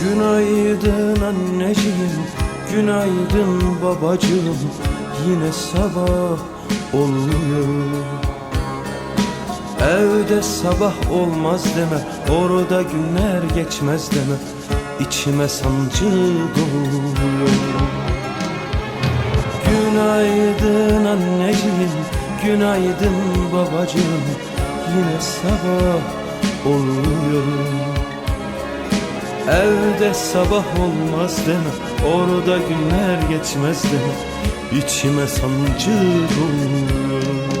Günaydın anneciğim, günaydın babacığım. Yine sabah oluyor. Evde sabah olmaz deme, orada günler geçmez deme. İçime sancı doluyor Günaydın anneciğim, günaydın babacığım. Yine sabah oluyor Evde sabah olmaz deme Orada günler geçmez deme. İçime sancı doluyor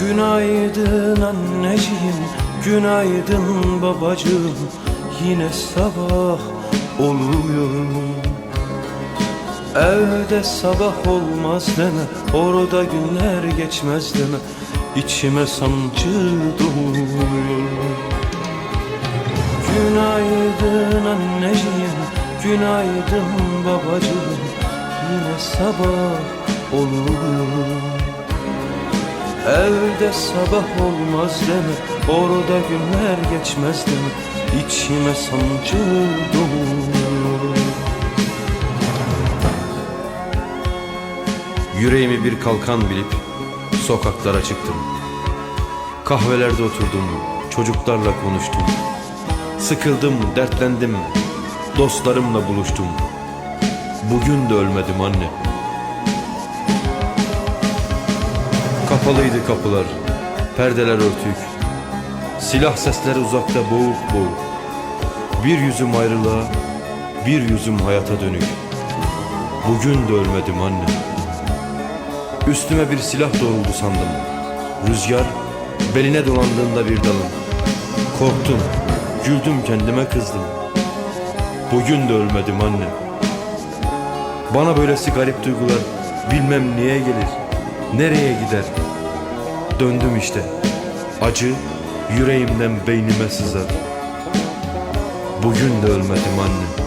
Günaydın anneciğim, günaydın babacığım. Yine sabah oluyor Evde sabah olmaz deme, orada günler geçmez deme. İçime sancı doluyor Günaydın anneciğim, günaydın babacığım. Yine sabah oluyor Evde sabah olmaz deme Orada günler geçmez deme İçime sancı doluyor Yüreğimi bir kalkan bilip sokaklara çıktım. Kahvelerde oturdum, çocuklarla konuştum. Sıkıldım, dertlendim, dostlarımla buluştum. Bugün de ölmedim anne. Kapalıydı kapılar, perdeler örtük. Silah sesleri uzakta boğuk boğuk. Bir yüzüm ayrılığa, bir yüzüm hayata dönük. Bugün de ölmedim anne. Üstüme bir silah doğruldu sandım. Rüzgar beline dolandığında bir dalın. Korktum, güldüm kendime kızdım. Bugün de ölmedim anne. Bana böylesi garip duygular bilmem niye gelir, nereye gider. Döndüm işte. Acı yüreğimden beynime sızar. Bugün de ölmedim anne.